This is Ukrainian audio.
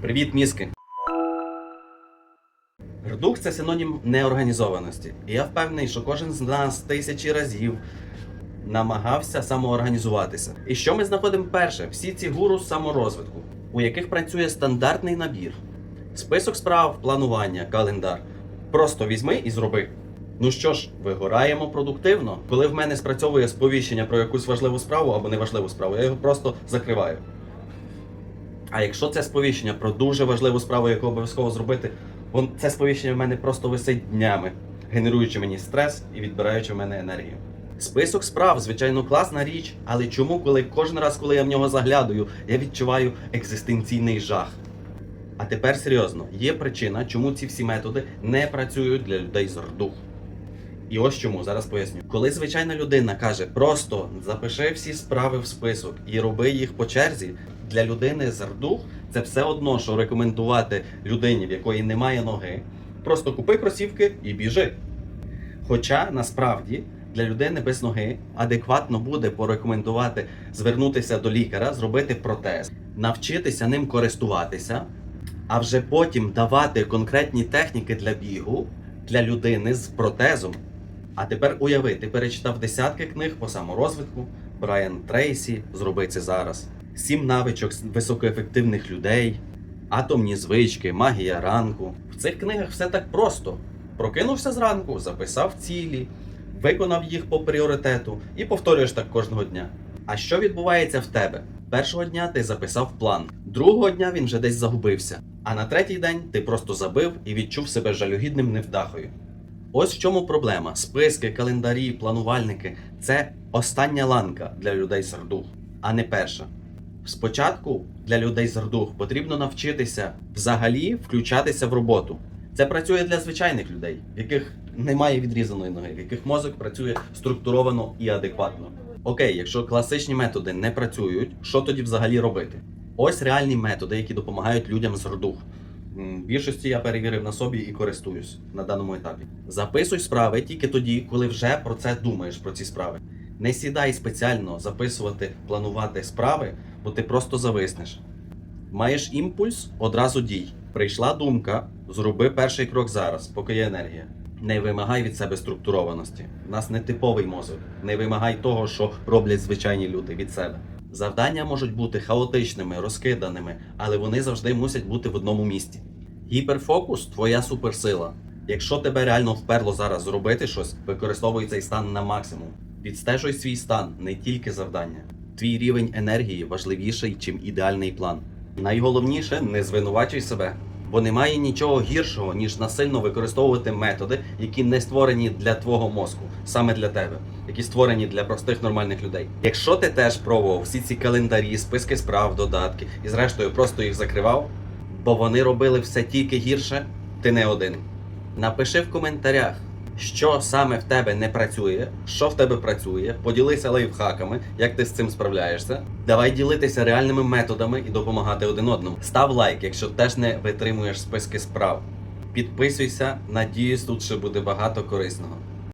Привіт, мізки! Рдух це синонім неорганізованості. І я впевнений, що кожен з нас тисячі разів намагався самоорганізуватися. І що ми знаходимо перше? Всі ці гуру саморозвитку, у яких працює стандартний набір. Список справ, планування, календар. Просто візьми і зроби. Ну що ж, вигораємо продуктивно. Коли в мене спрацьовує сповіщення про якусь важливу справу або неважливу справу, я його просто закриваю. А якщо це сповіщення про дуже важливу справу, яку обов'язково зробити, вон це сповіщення в мене просто висить днями, генеруючи мені стрес і відбираючи в мене енергію. Список справ, звичайно, класна річ, але чому, коли кожен раз, коли я в нього заглядаю, я відчуваю екзистенційний жах? А тепер серйозно, є причина, чому ці всі методи не працюють для людей з рдух. І ось чому зараз поясню. Коли звичайна людина каже, просто запиши всі справи в список і роби їх по черзі, для людини з рдух це все одно, що рекомендувати людині, в якої немає ноги, просто купи кросівки і біжи. Хоча насправді для людини без ноги адекватно буде порекомендувати звернутися до лікаря, зробити протез, навчитися ним користуватися, а вже потім давати конкретні техніки для бігу для людини з протезом. А тепер уяви, ти перечитав десятки книг по саморозвитку, Брайан Трейсі, зроби це зараз. Сім навичок високоефективних людей, атомні звички, магія ранку. В цих книгах все так просто. Прокинувся зранку, записав цілі, виконав їх по пріоритету і повторюєш так кожного дня. А що відбувається в тебе? Першого дня ти записав план, другого дня він вже десь загубився. А на третій день ти просто забив і відчув себе жалюгідним невдахою. Ось в чому проблема. Списки, календарі, планувальники це остання ланка для людей з рдух, а не перша. Спочатку для людей з рдух потрібно навчитися взагалі включатися в роботу. Це працює для звичайних людей, в яких немає відрізаної ноги, в яких мозок працює структуровано і адекватно. Окей, якщо класичні методи не працюють, що тоді взагалі робити? Ось реальні методи, які допомагають людям з рдух. Більшості я перевірив на собі і користуюсь на даному етапі. Записуй справи тільки тоді, коли вже про це думаєш, про ці справи. Не сідай спеціально записувати, планувати справи, бо ти просто зависнеш. Маєш імпульс, одразу дій. Прийшла думка, зроби перший крок зараз, поки є енергія. Не вимагай від себе структурованості. У нас не типовий мозок. Не вимагай того, що роблять звичайні люди від себе. Завдання можуть бути хаотичними, розкиданими, але вони завжди мусять бути в одному місці. Гіперфокус твоя суперсила. Якщо тебе реально вперло зараз зробити щось, використовуй цей стан на максимум. Відстежуй свій стан, не тільки завдання. Твій рівень енергії важливіший, чим ідеальний план. Найголовніше не звинувачуй себе, бо немає нічого гіршого, ніж насильно використовувати методи, які не створені для твого мозку, саме для тебе, які створені для простих нормальних людей. Якщо ти теж пробував всі ці календарі, списки справ, додатки і зрештою просто їх закривав, бо вони робили все тільки гірше, ти не один. Напиши в коментарях, що саме в тебе не працює, що в тебе працює, поділися лайфхаками, як ти з цим справляєшся. Давай ділитися реальними методами і допомагати один одному. Став лайк, якщо теж не витримуєш списки справ. Підписуйся, надіюсь, тут ще буде багато корисного.